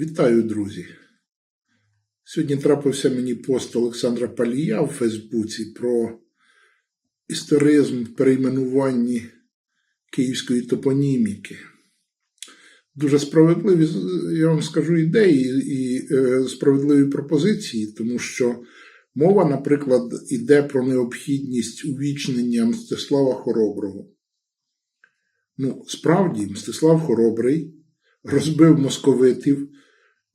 Вітаю, друзі! Сьогодні трапився мені пост Олександра Палія в Фейсбуці про історизм в перейменуванні київської топоніміки. Дуже справедливі, я вам скажу, ідеї і е, справедливі пропозиції, тому що мова, наприклад, йде про необхідність увічнення Мстислава Хороброго. Ну, справді, Мстислав Хоробрий розбив московитів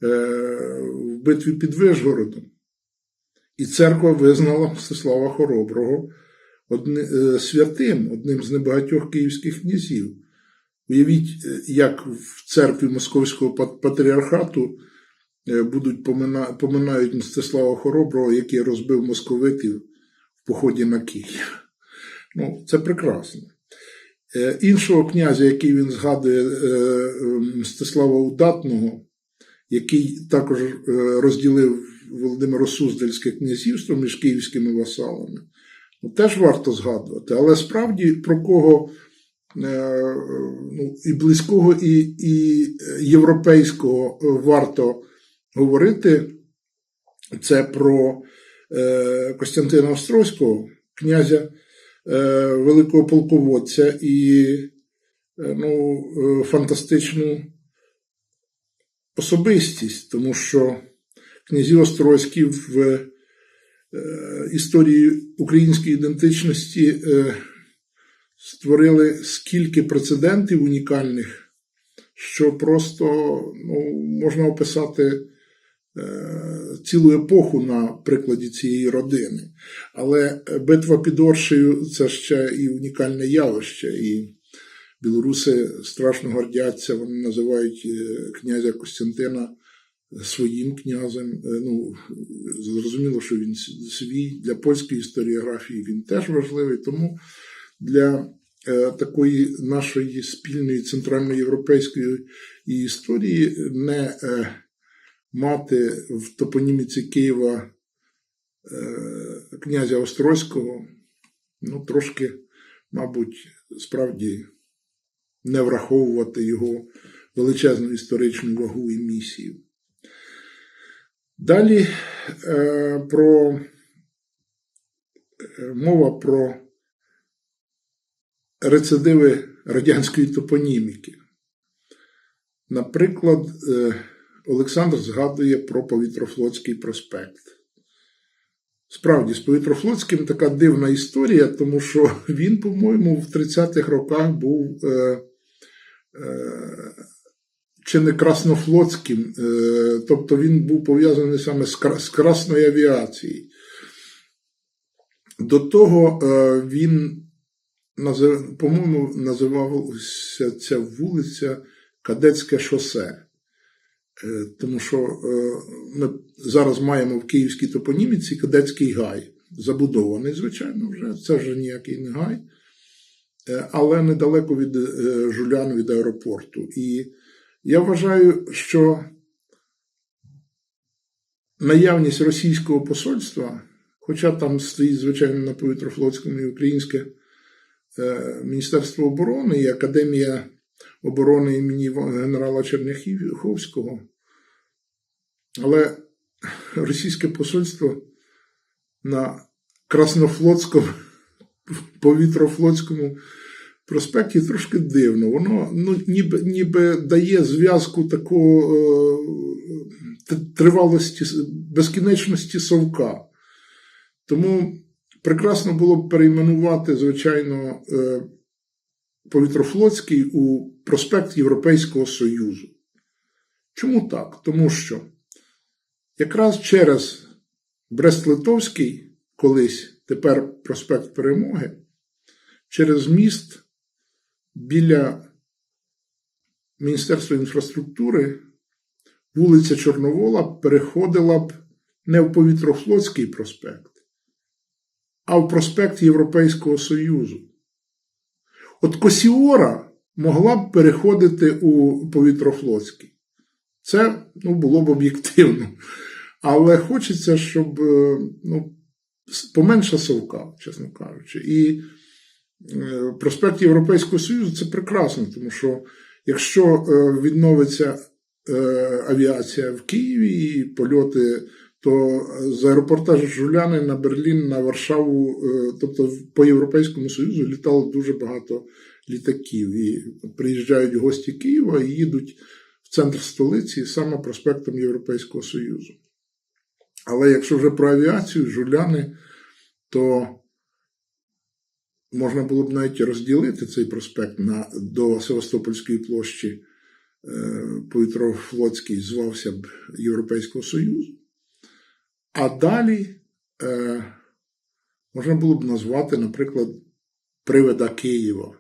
в битві під Вишгородом. І церква визнала Мстислава Хороброго е, святим, одним з небагатьох київських князів. Уявіть, е, як в церкві Московського патріархату е, будуть помина, поминають Мстислава Хороброго, який розбив московитів в поході на Київ. Ну, це прекрасно. Е, Іншого князя, який він згадує, е, е, Мстислава Удатного, який також е, розділив Володимиро Суздальське князівство між київськими васалами, ну, теж варто згадувати. Але справді про кого е, ну, і близького, і, і європейського варто говорити, це про е, Костянтина Острозького, князя е, великого полководця і е, ну, е, фантастичну особистість, тому що князі Острозькі в е, історії української ідентичності е, створили скільки прецедентів унікальних, що просто ну, можна описати е, цілу епоху на прикладі цієї родини. Але битва під Оршею це ще і унікальне явище. І білоруси страшно гордяться, вони називають е, князя Костянтина своїм князем. Е, Ну, зрозуміло, що він свій для польської історіографії він теж важливий. Тому для е, такої нашої спільної центральноєвропейської історії не е, мати в топоніміці Києва е, князя Острозького, ну, трошки, мабуть, справді не враховувати його величезну історичну вагу і місію. Далі е, про е, мова про рецидиви радянської топоніміки. Наприклад, е, Олександр згадує про Повітрофлотський проспект. Справді, з Повітрофлотським така дивна історія, тому що він, по-моєму, в 30-х роках був е, чи не краснофлотським, е, тобто він був пов'язаний саме з, кра- з Красною авіацією. До того е, він, по-моєму, називалася ця вулиця Кадетське шосе. Е, Тому що е, ми зараз маємо в київській топоніміці кадетський гай. Забудований, звичайно, вже. Це вже ніякий не гай, Е, але недалеко від е, Жулян від аеропорту. І я вважаю, що наявність російського посольства, хоча там стоїть, звичайно, на повітрофлотському і українське е, Міністерство оборони і Академія оборони імені генерала Черняховського, але російське посольство на Краснофлотському, повітрофлотському проспекті трошки дивно. Воно ну, ніби, ніби дає зв'язку такого е, тривалості, безкінечності совка. Тому прекрасно було б перейменувати, звичайно, е, Повітрофлотський у проспект Європейського Союзу. Чому так? Тому що якраз через Брест-Литовський, колись тепер проспект Перемоги, через міст біля Міністерства інфраструктури вулиця Чорновола переходила б не в Повітрофлотський проспект, а в проспект Європейського Союзу. От Косіора могла б переходити у Повітрофлотський. Це ну, було б об'єктивно. Але хочеться, щоб е, ну, поменша совка, чесно кажучи. І е, проспект Європейського Союзу це прекрасно, тому що якщо е, відновиться е, авіація в Києві, і польоти. То з аеропорта Жуляни на Берлін, на Варшаву, тобто по Європейському Союзу літало дуже багато літаків. І приїжджають гості Києва і їдуть в центр столиці саме проспектом Європейського Союзу. Але якщо вже про авіацію, жуляни, то можна було б навіть розділити цей проспект на, до Севастопольської площі е, повітрофлотський звався б Європейського Союзу. А далі е, можна було б назвати, наприклад, привида Києва.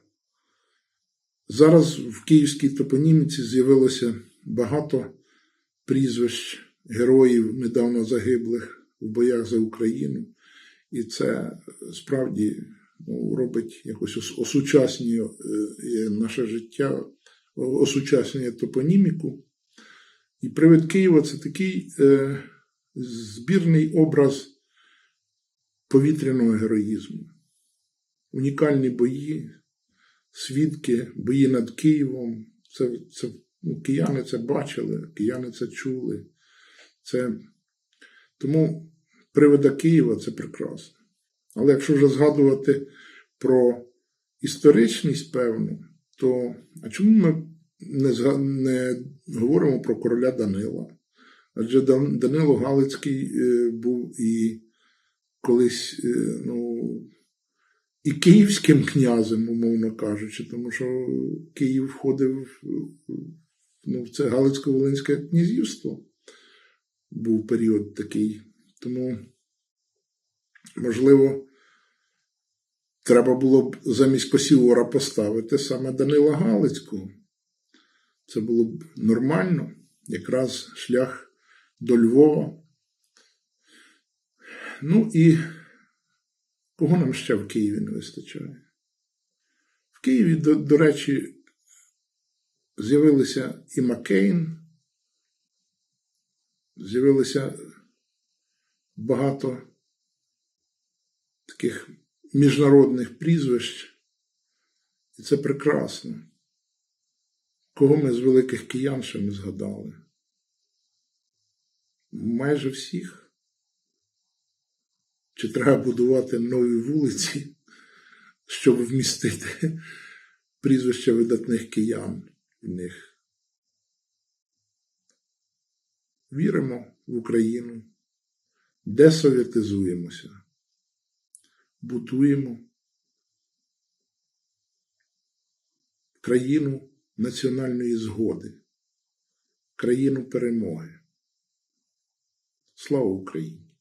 Зараз в київській топоніміці з'явилося багато прізвищ героїв недавно загиблих в боях за Україну. І це справді ну, робить якось осучаснює е, наше життя, осучаснює топоніміку. І привид Києва це такий е, збірний образ повітряного героїзму. Унікальні бої, свідки, бої над Києвом. Це, це, ну, кияни це бачили, кияни це чули. Це... Тому привида Києва це прекрасно. Але якщо вже згадувати про історичність певну, то а чому ми не, зга- не говоримо про короля Данила? Адже Дан- Данило Галицький е, був і колись е, ну, і київським князем, умовно кажучи, тому що Київ входив ну, в це Галицько-Волинське князівство. Був період такий. Тому, можливо, треба було б замість Косівора поставити саме Данила Галицького. Це було б нормально, якраз шлях до Львова. Ну і кого нам ще в Києві не вистачає? В Києві, до, до речі, з'явилися і Маккейн, з'явилося багато таких міжнародних прізвищ, і це прекрасно. Кого ми з великих киян ще не згадали? Майже всіх. Чи треба будувати нові вулиці, щоб вмістити прізвища видатних киян в них? Віримо в Україну, десовєтизуємося, будуємо країну національної згоди, країну перемоги. Слава Україні!